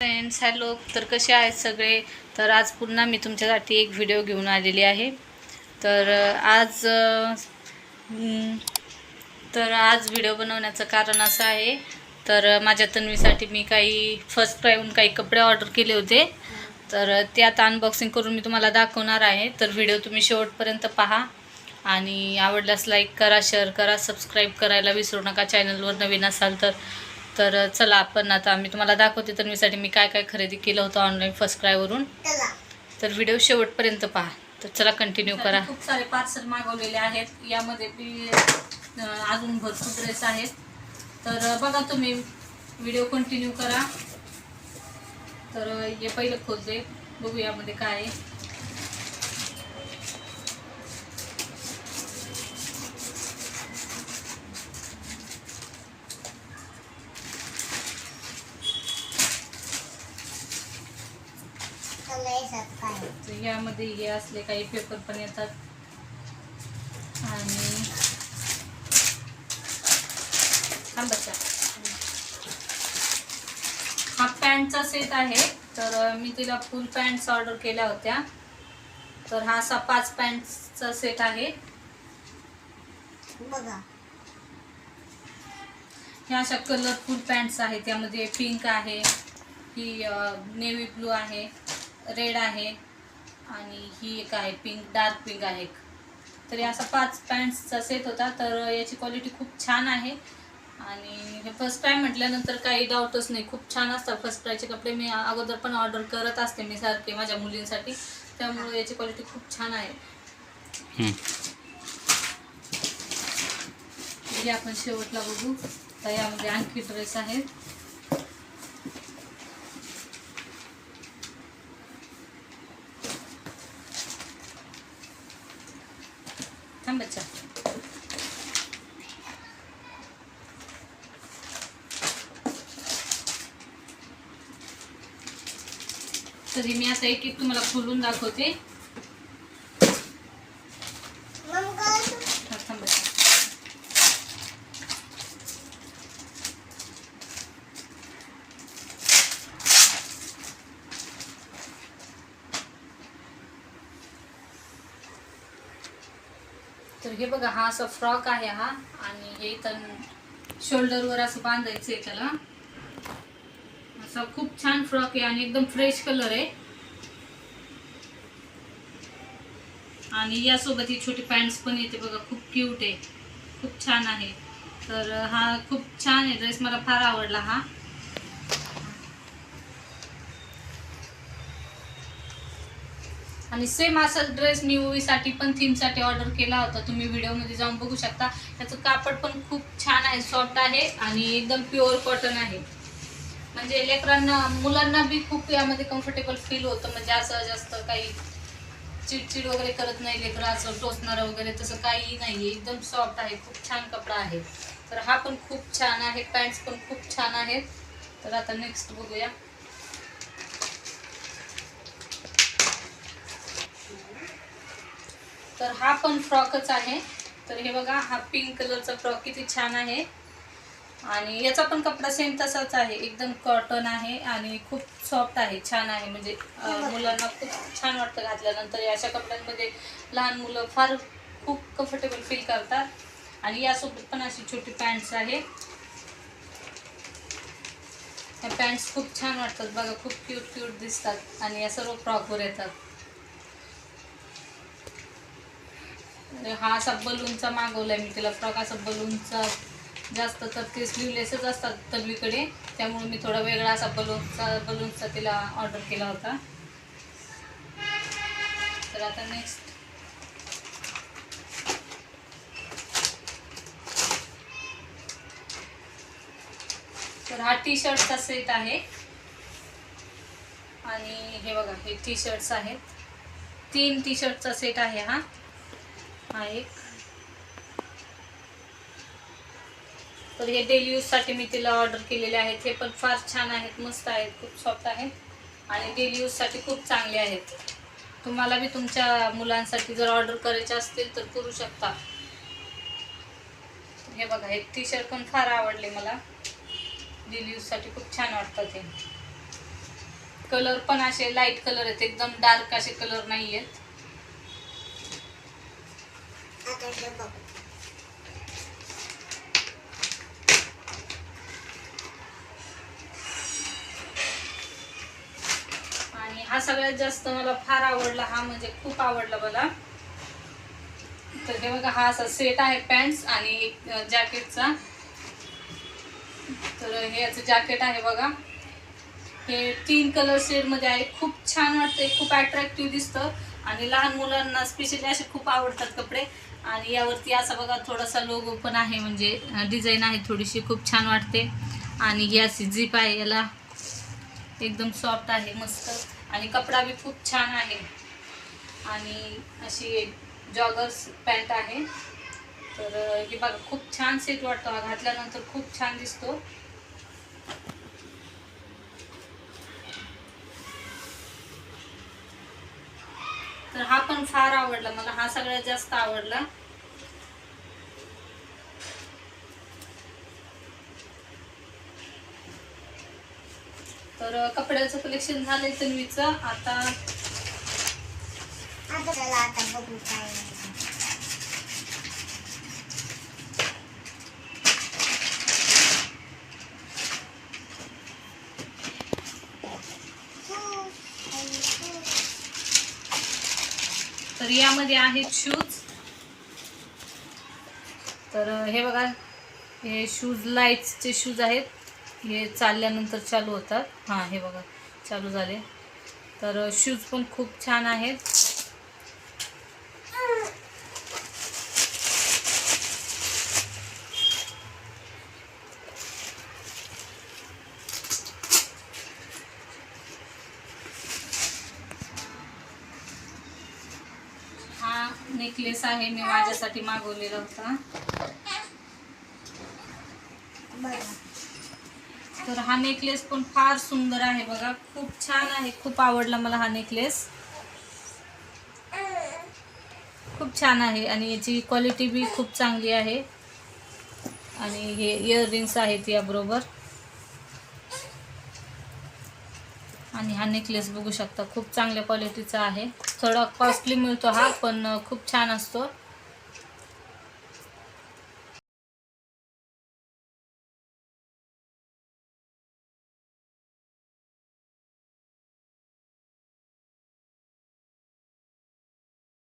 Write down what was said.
Friends hello तर कसे आहेत सगळे? तर आज पुन्हा मी तुमच्यासाठी एक व्हिडिओ घेऊन आलेली आहे. तर आज तर आज व्हिडिओ बनवण्याचं कारण असं आहे. तर माझ्या तन्वीसाठी मी काही फर्स्ट क्रायहून काही कपडे ऑर्डर केले होते. तर ते आता अनबॉक्सिंग करून मी तुम्हाला दाखवणार आहे. तर व्हिडिओ तुम्ही शेवटपर्यंत पहा. आणि आवडल्यास लाईक करा शेअर करा सबस्क्राईब करायला विसरू नका. चॅनलवर नवीन असाल तर तर चला आपण आता मी तुम्हाला दाखवते तर मीसाठी मी काय काय खरेदी केलं होतं ऑनलाईन फर्स्ट क्रायवरून तर व्हिडिओ शेवटपर्यंत पहा. तर चला कंटिन्यू करा. खूप सारे पार्सल मागवलेले आहेत. यामध्ये अजून भरपूर ड्रेस आहेत. तर बघा तुम्ही. व्हिडिओ कंटिन्यू करा. तर हे पहिलं खोलते बघू यामध्ये काय आहे. तर यामध्ये हे असले काही पेपर पण येतात. आणि थांबाच्या हा पॅन्टचा सेट आहे. तर मी तिला फुल पॅन्ट्स ऑर्डर केल्या होत्या. तर हा असा पाच पॅन्ट्सचा सेट आहे. बघा. ह्या अशा कलरफुल पॅन्ट्स आहेत. त्यामध्ये पिंक आहे ही नेव्ही ब्लू आहे. रेड आहे आणि ही एक आहे पिंक डार्क पिंक आहे. तर असा पाच पॅन्ट्सचा सेट होता तर याची क्वालिटी खूप छान आहे. आणि हे फर्स्ट टाईम म्हटल्यानंतर काही डाऊटच नाही खूप छान असतात फर्स्ट प्राईजचे कपडे. मी अगोदर पण ऑर्डर करत असते मी सारखे माझ्या मुलींसाठी त्यामुळे याची क्वालिटी खूप छान आहे. हे आपण शेवटला बघू. तर यामध्ये आणखी ड्रेस आहेत. तरी मी आता एक एक तुम्हाला खोलून दाखवते. तर हे बघा हा असा फ्रॉक आहे हा आणि हे इथं शोल्डरवर असं बांधायचं आहे त्याला. असा खूप छान फ्रॉक आहे आणि एकदम फ्रेश कलर आहे. आणि यासोबत ही छोटी पॅन्ट्स पण येते बघा खूप क्यूट आहे. खूप छान आहे. तर हा खूप छान आहे ड्रेस मला फार आवडला हा. आणि सेम असा ड्रेस मी मूवीसाठी पण थीमसाठी ऑर्डर केला होता. तुम्ही व्हिडिओमध्ये जाऊन बघू शकता. त्याचं कापड पण खूप छान आहे सॉफ्ट आहे आणि एकदम प्युअर कॉटन आहे. म्हणजे लेकरांना मुलांना बी खूप यामध्ये कम्फर्टेबल फील होतं. म्हणजे असं जास्त काही चिडचिड वगैरे करत नाही लेकरं असं टोचणारं वगैरे तसं काही नाही एकदम सॉफ्ट आहे खूप छान कपडा आहे. तर हा पण खूप छान आहे पॅन्ट्स पण खूप छान आहेत. तर आता नेक्स्ट बघूया. तर हा पण फ्रॉकच आहे. तर हे बघा हा पिंक कलरचा फ्रॉक किती छान आहे. आणि याचा पण कपडा सेम तसाच आहे. एकदम कॉटन आहे आणि खूप सॉफ्ट आहे छान आहे. म्हणजे मुलांना खूप छान वाटतं घातल्यानंतर. अशा कपड्यांमध्ये लहान मुलं फार खूप कम्फर्टेबल फील करतात. आणि यासोबत पण अशी छोटी पॅन्ट्स आहे. या पॅन्ट्स खूप छान वाटतात बघा. खूप क्यूट क्यूट दिसतात. आणि या सर्व फ्रॉकवर येतात. हा असा बलूनचा मागवलाय मी तिला. फ्रॉक असा बलूनचा जास्त तर ते स्लीवलेसच असतात तलवीकडे. त्यामुळे मी थोडा वेगळा असा बलूनचा बलूनचा तिला ऑर्डर केला होता. तर आता नेक्स्ट तर हा टी शर्टचा सेट आहे. आणि हे बघा हे टी शर्ट्स आहेत. तीन टी शर्टचा सेट आहे हा. हा एक. तर हे डेली यूजसाठी मी तिला ऑर्डर केलेले आहेत. हे पण फार छान आहेत मस्त आहेत खूप सॉफ्ट आहेत. आणि डेली यूजसाठी खूप चांगले आहेत. तुम्हाला बी तुमच्या मुलांसाठी जर ऑर्डर करायचे असतील तर करू शकता. हे बघा हे टी शर्ट पण फार आवडले मला. डेली यूजसाठी खूप छान वाटतात हे. कलर पण असे लाइट कलर आहेत एकदम डार्क असे कलर नाही आहेत आता हा सगळ्यात जास्त मला फार आवडला हा म्हणजे खूप आवडला मला. तर हे बघा हा असा सेट आहे पॅन्ट्स आणि एक जॅकेटचा तर हे याचं जॅकेट आहे बघा. हे तीन कलर शेडमध्ये आहे. खूप छान वाटते खूप अट्रॅक्टिव्ह दिसतं. आणि लहान मुलांना स्पेशली असे खूप आवडतात कपडे. आणि यावरती असा बघा थोडासा लोगो पण आहे. म्हणजे डिझाईन आहे थोडीशी. खूप छान वाटते. आणि ही अशी जीप आहे. याला एकदम सॉफ्ट आहे मस्त. आणि कपडा बी खूप छान आहे. आणि अशी जॉगर्स पॅन्ट आहे. तर हे बघा खूप छान सेट वाटतो हा. घातल्यानंतर खूप छान दिसतो. तर हा पण फार आवडला. मला हा सगळ्यात जास्त आवडला. तर कपड्याचं कलेक्शन झालंय तन्वीचं. आता. तर यामध्ये आहेत शूज तर हे बघा हे शूज लाईट्सचे शूज आहेत. हे चालल्यानंतर चालू होतात. हां हे बघा चालू झाले. तर शूज पण खूप छान आहेत. हा नेकलेस आहे मी माझ्यासाठी मागवलेला होता. बघा तर हा नेकलेस पण फार सुंदर आहे बघा. खूप छान आहे. खूप आवडला मला हा नेकलेस खूप छान आहे आणि याची क्वालिटी बी खूप चांगली आहे. आणि हे इयररिंग्स आहेत याबरोबर. आणि हा नेकलेस बघू शकता खूप चांगल्या क्वालिटीचा आहे. थोडा कॉस्टली मिळतो हा पण खूप छान असतो.